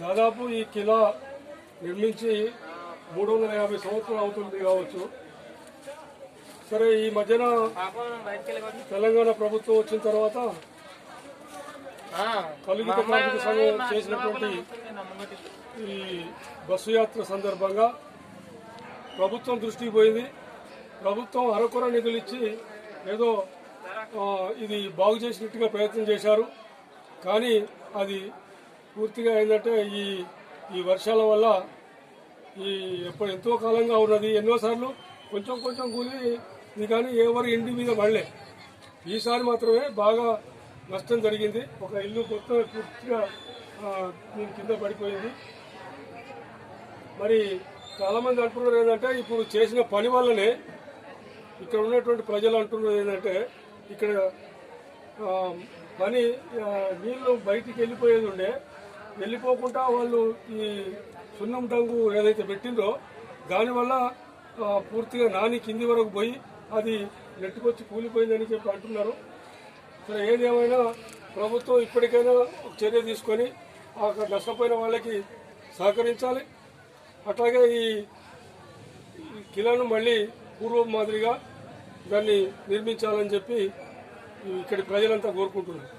దాదాపు ఈ కిలా నిర్మించి మూడు వందల యాభై సంవత్సరాలు అవుతుంది కావచ్చు. సరే ఈ మధ్యన తెలంగాణ ప్రభుత్వం వచ్చిన తర్వాత కలుగిత కార్మిక సంఘం చేసినటువంటి ఈ బస్సు యాత్ర సందర్భంగా ప్రభుత్వం దృష్టికి పోయింది. ప్రభుత్వం అరకొర నిధులు ఇచ్చి ఏదో ఇది బాగు చేసినట్టుగా ప్రయత్నం చేశారు. కానీ అది పూర్తిగా ఏంటంటే ఈ ఈ వర్షాల వల్ల ఈ ఎప్పుడు ఎంతో కాలంగా ఉన్నది. ఎన్నోసార్లు కొంచెం కొంచెం కూలి కానీ ఎవరు ఇంటి మీద పడలే. ఈసారి మాత్రమే బాగా నష్టం జరిగింది. ఒక ఇల్లు కొత్త పూర్తిగా దీని కింద పడిపోయింది. మరి చాలామంది అంటున్నారు ఏంటంటే ఇప్పుడు చేసిన పని వల్లనే ఇక్కడ ఉన్నటువంటి ప్రజలు అంటున్నారు ఏంటంటే ఇక్కడ పని నీళ్ళు బయటికి వెళ్ళిపోయేది ఉండే. వెళ్ళిపోకుండా వాళ్ళు ఈ సున్నం టంగు ఏదైతే పెట్టిందో దానివల్ల పూర్తిగా నాని కింది వరకు పోయి అది నెట్టుకొచ్చి కూలిపోయిందని చెప్పి అంటున్నారు. సరే ఏదేమైనా ప్రభుత్వం ఇప్పటికైనా ఒక చర్య తీసుకొని అక్కడ నష్టపోయిన వాళ్ళకి సహకరించాలి. అట్లాగే ఈ ఈ కిలాను మళ్ళీ పూర్వం మాదిరిగా దాన్ని నిర్మించాలని చెప్పి ఇక్కడి ప్రజలంతా కోరుకుంటున్నారు.